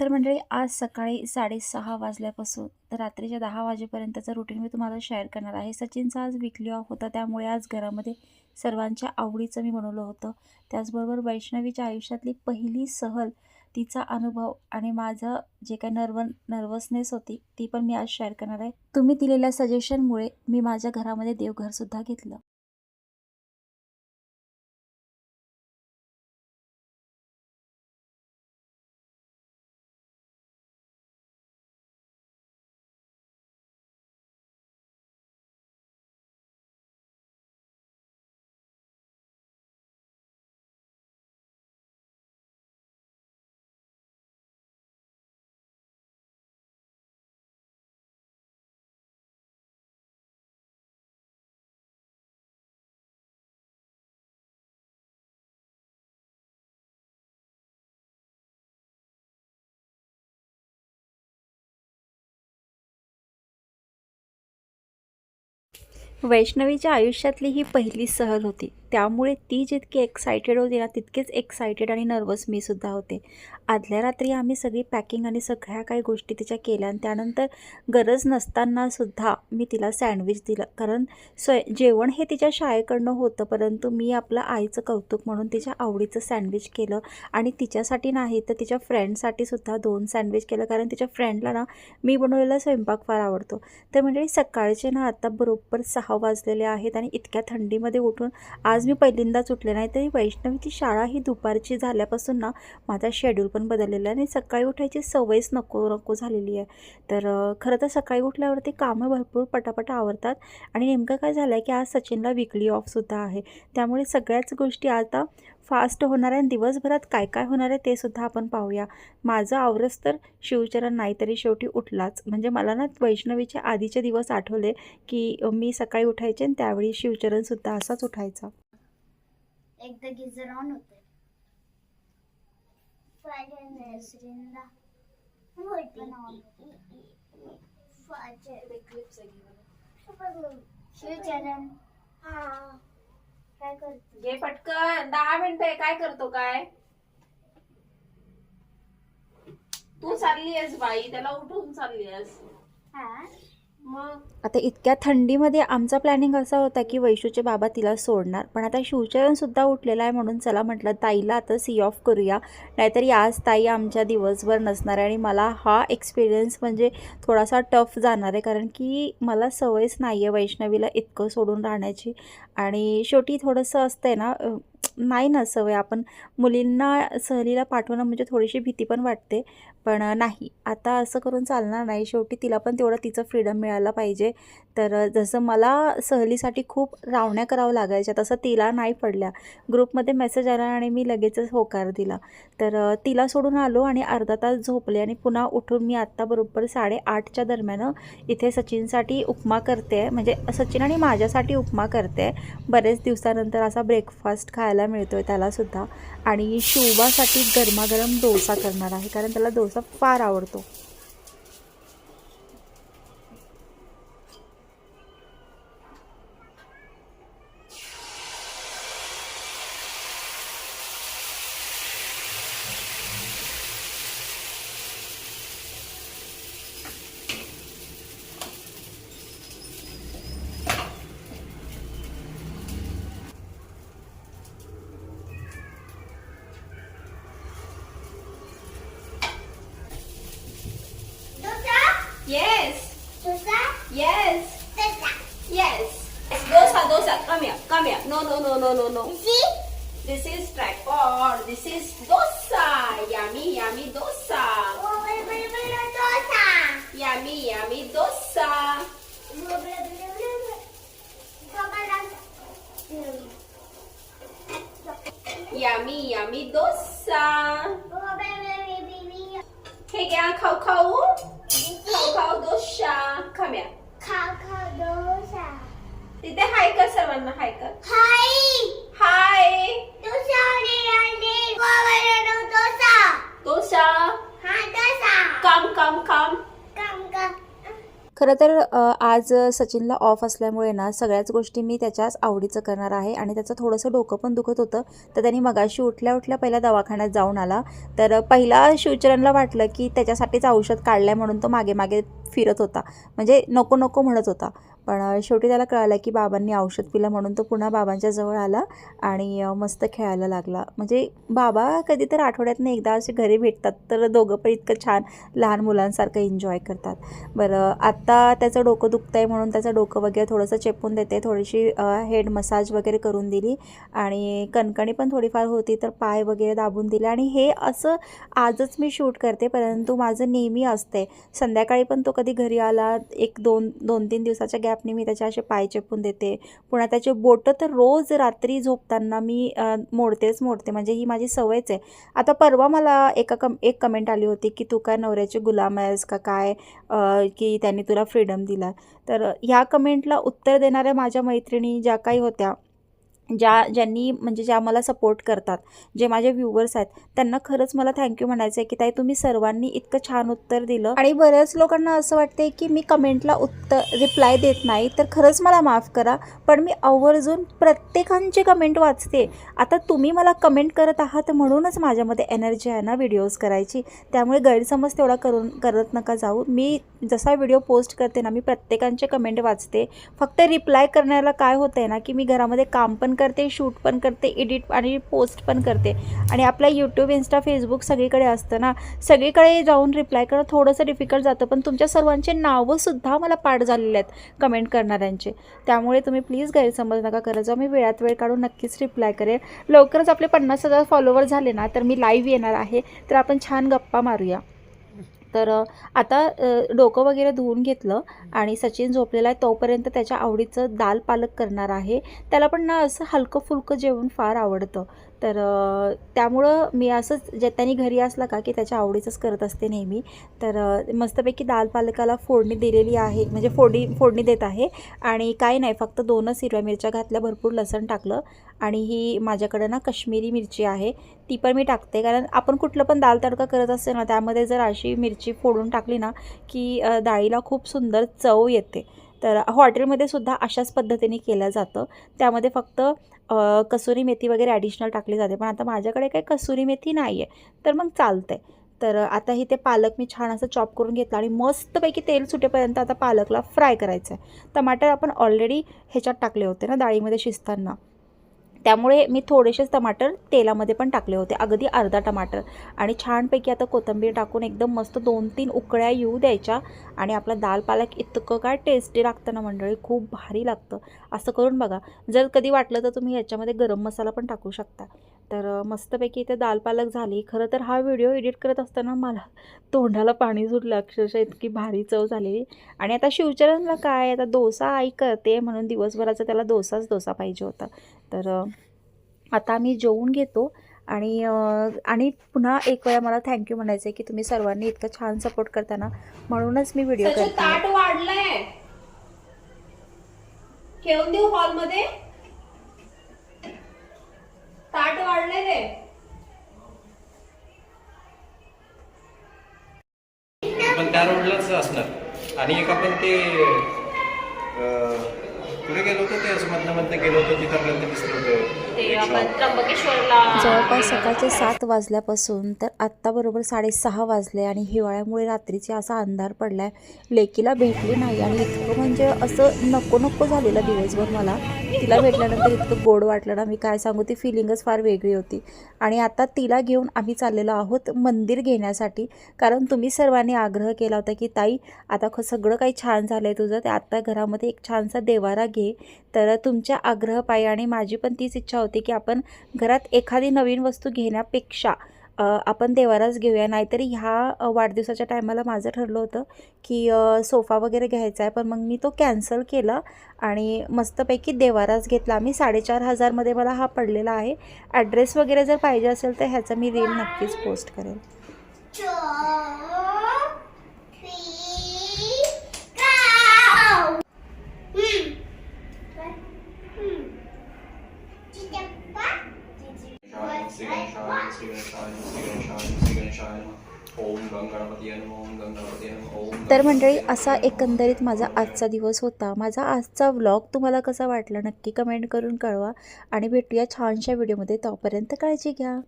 तर मंडळी आज सकाळी साडेसहा वाजल्यापासून तर रात्रीच्या दहा वाजेपर्यंतचं रुटीन मी तुम्हाला शेअर करणार आहे. सचिनचा आज विकली ऑफ होता. त्यामुळे आज घरामध्ये सर्वांच्या आवडीचं मी बनवलं होतं. त्याचबरोबर वैष्णवीच्या आयुष्यातली पहिली सहल तिचा अनुभव आणि माझं जे काही नर्व नर्वसनेस होती ती पण मी आज शेअर करणार आहे. तुम्ही दिलेल्या सजेशनमुळे मी माझ्या घरामध्ये देवघरसुद्धा घेतलं. वैष्णवीच्या आयुष्यातली ही पहिली सहल होती. त्यामुळे ती जितकी एक्सायटेड होती ना तितकेच एक्सायटेड आणि नर्वस मी सुद्धा होते. आदल्या रात्री आम्ही सगळी पॅकिंग आणि सगळ्या काही गोष्टी तिच्या केल्या आणि त्यानंतर गरज नसताना सुद्धा मी तिला सँडविच दिलं. कारण स्वय जेवण हे तिच्या शाळेकडनं होतं परंतु मी आपलं आईचं कौतुक म्हणून तिच्या आवडीचं सँडविच केलं आणि तिच्यासाठी नाही तर तिच्या फ्रेंडसाठी सुद्धा दोन सँडविच केलं. कारण तिच्या फ्रेंडला ना मी बनवलेला स्वयंपाक फार आवडतो. तर म्हणजे सकाळचे ना आता बरोबर सहा वाजलेले आहेत आणि इतक्या थंडीमध्ये उठून आज मी पहिल्यांदाच उठले नाही तरी वैष्णवीची शाळा ही दुपारची झाल्यापासून ना माझा शेड्यूल पण बदललेला आहे आणि सकाळी उठायची सवयच नको नको झालेली आहे. तर खरं तर सकाळी उठल्यावरती कामं भरपूर पटापट आवरतात आणि नेमकं काय झालं आहे की आज सचिनला विकली ऑफसुद्धा आहे. त्यामुळे सगळ्याच गोष्टी आता फास्ट होणार आहे आणि दिवसभरात काय काय होणार आहे ते सुद्धा आपण पाहूया. माझं आवरस तर शिवचरण नाही तरी शेवटी उठलाच. म्हणजे मला ना वैष्णवीचे आधीचे दिवस आठवले की मी सकाळी उठायचे आणि त्यावेळी शिवचरणसुद्धा असाच उठायचा. एकदा गिझर ऑन होते पण on शिवचरण. काय करतो? घे पटकन. दहा मिनिटं काय करतो काय? तू चालली आहेस बाई. त्याला उठून चालली आहेस. हा? आता इतक्या थंडीमध्ये आमचा प्लॅनिंग असा होता की वैशूचे बाबा तिला सोडणार. पण आता शिवचरणसुद्धा उठलेला आहे म्हणून चला म्हटलं ताईला आता सी ऑफ करूया. नाहीतरी आज ताई आमच्या दिवसभर नसणार आहे आणि मला हा एक्सपिरियन्स म्हणजे थोडासा टफ जाणार आहे. कारण की मला सवयच नाही आहे वैष्णवीला इतकं सोडून राहण्याची. आणि शेवटी थोडंसं असतं आहे ना नाही ना सवय. आपण मुलींना सहलीला पाठवणं म्हणजे थोडीशी भीती पण वाटते. पण नाही. आता असं करून चालणार नाही. शेवटी तिला पण तेवढं तिचं फ्रीडम मिळायला पाहिजे. तर जसं मला सहलीसाठी खूप रावण्या करावं लागायच्या तसं तिला नाही पडल्या. ग्रुपमध्ये मेसेज आला आणि मी लगेचच होकार दिला. तर तिला सोडून आलो आणि अर्धा तास झोपले आणि पुन्हा उठून मी आत्ता बरोबर साडेआठच्या दरम्यान इथे सचिनसाठी उपमा करते. म्हणजे सचिन आणि माझ्यासाठी उपमा करते. बरेच दिवसानंतर असा ब्रेकफास्ट खायला मिळतो आहे त्यालासुद्धा. आणि शिवबासाठी गरमागरम डोसा करणार आहे. कारण त्याला डोसा फार आवडतो dosa yes dosa yes dosa yes dosa dosa come या कम या no no no no no no see this is tripod this is dosa yummy yummy dosa बडे बडे बडे डोसा यामी यामी डोसा बडे बडे बडे कमला खाव दोशा खम्या खा खाव दोशा तिथे हाय का सर्वांना हाय का हाय हाय डोसा आणि आणि बडे डोसा डोसा हा डोसा कम कम कम काम का खरं तर आज सचिनला ऑफ असल्यामुळे ना सगळ्याच गोष्टी मी त्याच्याच आवडीचं करणार आहे आणि त्याचं थोडंसं डोकं पण दुखत होतं. तर त्यांनी मगाशी उठल्या उठल्या पहिल्या दवाखान्यात जाऊन आला. तर पहिला शिवचरणला वाटलं की त्याच्यासाठीच औषध काढलं आहे म्हणून तो मागे मागे फिरत होता. म्हणजे नको नको म्हणत होता. पण शेवटी त्याला कळालं की बाबांनी औषध पिलं म्हणून तो पुन्हा बाबांच्या जवळ आला आणि मस्त खेळायला लागला. म्हणजे बाबा कधी तर आठवड्यातनं एकदा असे घरी भेटतात तर दोघं पण इतकं छान लहान मुलांसारखं एन्जॉय करतात. बरं आत्ता त्याचं डोकं दुखतं आहे म्हणून त्याचं डोकं वगैरे थोडंसं चेपून देते थोडीशी हेड मसाज वगैरे करून दिली आणि कणकणी पण थोडीफार होती तर पाय वगैरे दाबून दिले आणि हे असं आजच मी शूट करते परंतु माझं नेहमी असते संध्याकाळी पण तो कधी घरी आला एक दोन दोन तीन दिवसाच्या गॅपने मी त्याचे असे पाय चेपून देते. पुन्हा त्याचे बोटं तर रोज रात्री झोपताना मी मोडतेच मोडते. म्हणजे ही माझी सवयच आहे. आता परवा मला एका कम एक कमेंट आली होती की तू काय नवऱ्याची गुलाम आहेस का काय की त्यांनी तुला फ्रीडम दिला. तर ह्या कमेंटला उत्तर देणाऱ्या माझ्या मैत्रिणी ज्या काही होत्या ज्या ज्यांनी म्हणजे ज्या मला सपोर्ट करतात जे माझे व्ह्युअर्स आहेत त्यांना खरंच मला थँक्यू म्हणायचं आहे की ताई तुम्ही सर्वांनी इतकं छान उत्तर दिलं. आणि बऱ्याच लोकांना असं वाटते की मी कमेंटला उत्तर रिप्लाय देत नाही तर खरंच मला माफ करा. पण मी आवर्जून प्रत्येकांची कमेंट वाचते. आता तुम्ही मला कमेंट करत आहात म्हणूनच माझ्यामध्ये एनर्जी आहे ना व्हिडिओज करायची. त्यामुळे गैरसमज तेवढा करून करत नका जाऊ. मी जसा व्हिडिओ पोस्ट करते ना मी प्रत्येकांचे कमेंट वाचते. फक्त रिप्लाय करण्याला काय होतं आहे ना की मी घरामध्ये काम पण करते शूट पण करते एडिट आणि पोस्ट पण करते. आणि आपला यूट्यूब इन्स्टा फेसबुक सगळीकडे असतं ना. सगळीकडे जाऊन रिप्लाय करणं थोडंसं डिफिकल्ट जातं. पण तुमच्या सर्वांचे नावंसुद्धा मला पाठ झालेले आहेत कमेंट करणाऱ्यांचे. त्यामुळे तुम्ही प्लीज गैरसमज नका करत जाऊ मी वेळात वेळ काढून नक्कीच रिप्लाय करेन लवकरच आपले पन्नास हजार फॉलोवर झाले ना तर मी लाईव्ह येणार आहे. तर आपण छान गप्पा मारूया. तर आता डोकं वगैरे धुवून घेतलं आणि सचिन झोपलेला आहे तोपर्यंत त्याच्या आवडीचं दाल पालक करणार आहे. त्याला पण ना असं हलकं फुलकं जेवण फार आवडतं. तर त्यामुळं मी असंच जे त्यांनी घरी असला का की त्याच्या आवडीचंच करत असते नेहमी. तर मस्तपैकी दाल पालकाला फोडणी दिलेली आहे म्हणजे फोडणी फोडणी देत आहे. आणि काही नाही फक्त दोनच हिरव्या मिरच्या घातल्या भरपूर लसण टाकलं. आणि ही माझ्याकडं ना कश्मीरी मिरची आहे. ती पण मी टाकते कारण आपण कुठलं पण दाल तडका करत असते ना त्यामध्ये जर अशी मिरची फोडून टाकली ना की डाळीला खूप सुंदर चव येते. तर हॉटेलमध्ये सुद्धा अशाच पद्धतीने केलं जातं. त्यामध्ये फक्त कसुरी मेथी वगैरे ॲडिशनल टाकली जाते. पण आता माझ्याकडे काही कसुरी मेथी नाही आहे तर मग चालतंय. तर आता ही ते पालक मी छान असं चॉप करून घेतलं आणि मस्तपैकी तेल सुटेपर्यंत आता पालकला फ्राय करायचं आहे टमाटर आपण ऑलरेडी ह्याच्यात टाकले होते ना डाळीमध्ये शिजताना. त्यामुळे मी थोडेसेच टमाटर तेलामध्ये पण टाकले होते. अगदी अर्धा टमाटर. आणि छानपैकी आता कोथिंबीर टाकून एकदम मस्त दोन तीन उकळ्या येऊ द्यायच्या. आणि आपला दाल पालक इतकं काय टेस्टी लागतं ना मंडळी? खूप भारी लागतं. असं करून बघा. जर कधी वाटलं तर तुम्ही ह्याच्यामध्ये गरम मसाला पण टाकू शकता. तर मस्तपैकी इथे दाल पालक झाली. खरं तर हा व्हिडिओ एडिट करत असताना मला तोंडाला पाणी सुटलं. अक्षरशः इतकी भारी चव झालेली. आणि आता शिवचरणला काय? आता डोसा आई करते म्हणून दिवसभराचा त्याला डोसाच डोसा पाहिजे होता. तर आता मी जेवून घेतो. आणि आणि पुन्हा एक वेळा मला थँक्यू म्हणायचं आहे की तुम्ही सर्वांनी इतकं छान सपोर्ट करताना. म्हणूनच मी व्हिडिओ करते. ताट वाढलंय. ठेवून देऊ हॉलमध्ये ताट वाढलंय रे पण त्या रोडलाच असणार. आणि एक आपण ते कुठे गेलो होतो ते असं मधनं मधनं गेलो होतो तिथपर्यंत दिसलं होतं? ते एक आपण shop. त्र्यंबकेश्वरला जवळपास सकाळचे सात वाजल्यापासून तर आत्ता बरोबर साडेसहा वाजले आणि हिवाळ्यामुळे रात्रीचे असा अंधार पडला आहे लेकीला भेटली नाही आणि इतकं म्हणजे असं नको नको झालेलं दिवसभर मला. तिला भेटल्यानंतर इतकं गोड वाटलं ना मी काय सांगू ती फिलिंगच फार वेगळी होती. आणि आता तिला घेऊन आम्ही चाललेलो आहोत मंदिर घेण्यासाठी. कारण तुम्ही सर्वांनी आग्रह केला होता की ताई आता ख सगळं काही छान झालं आहे तुझं ते आत्ता घरामध्ये एक छानसा देवारा घे. तर तुमच्या आग्रहपायी आणि माझी पण तीच इच्छा होती की आपण घरात एखादी नवीन वस्तू घेण्यापेक्षा आपण देवालाच घेऊया नाहीतरी ह्या वाढदिवसाच्या टायमाला माझं ठरलं होतं की सोफा वगैरे घ्यायचा आहे पण मग मी तो कॅन्सल केला आणि मस्तपैकी देवाराच घेतला मी साडेचार हजारमध्ये मला हा पडलेला आहे ॲड्रेस वगैरे जर पाहिजे असेल तर ह्याचा मी रील नक्कीच पोस्ट करेल! Hmm. Hmm. ओम गंग गणपती ओम गंग गणपती ओम तर मंडळी असा एकंदरीत माझा आजचा दिवस होता. माझा आजचा व्लॉग तुम्हाला कसा वाटला नक्की कमेंट करून कळवा. आणि भेटूया छानशा व्हिडिओमध्ये तोपर्यंत काळजी घ्या.